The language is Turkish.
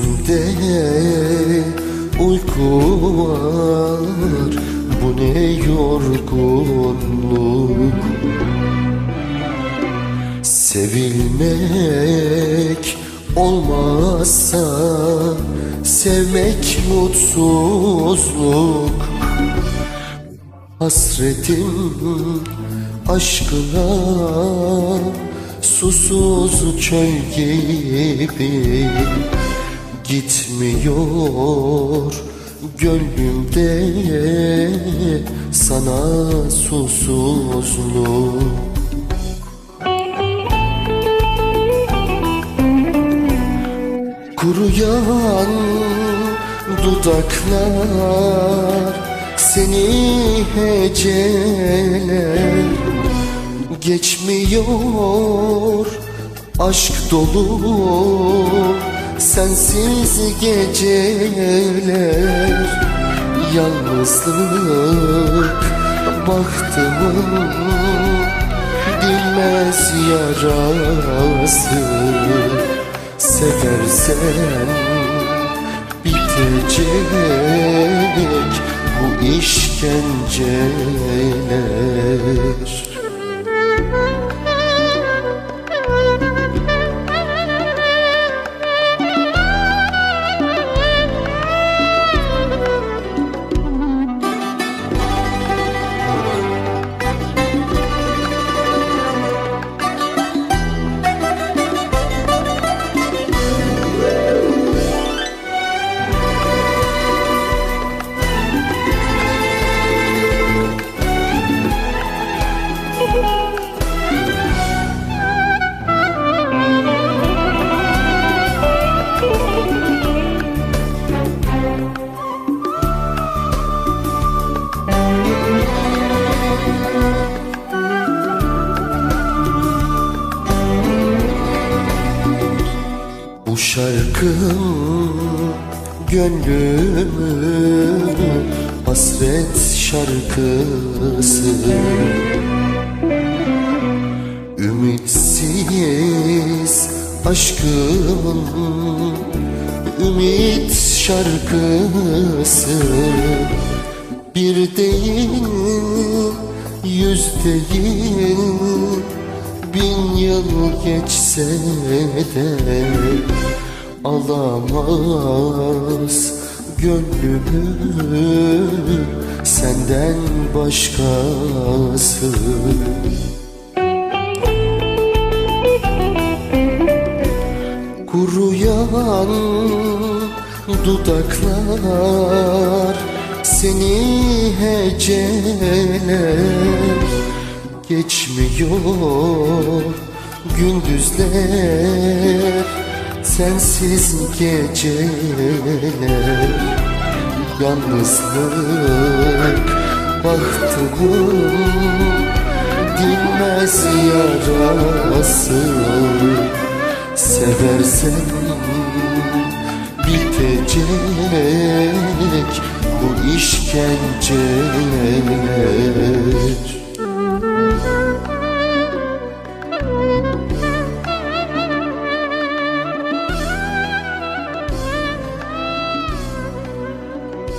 Gözlerimde uyku var. Bu ne yorgunluk? Sevilmek olmazsa Sevmek mutsuzluk. Hasretim aşkına Susuz çöl gibi Gitmiyor. Gönlümde Sana susuzluk. Kuruyan dudaklar seni heceler. Geçmiyor aşk dolu sensiz geceler Yalnızlık bahtımın dinmez yarası. Seversen bitecek bu işkenceler şarkım gönlümün hasret şarkısı. Ümitsiz aşkımın ümit şarkısı. Bir değil, yüz değil Bin yıl geçse de Alamaz gönlümü. Senden başkası. Kuruyan dudaklar Seni heceler Geçmiyor gündüzler Sensiz geceler. Yalnızlık bahtımın Dinmez yarası. Seversen bitecek bu işkenceler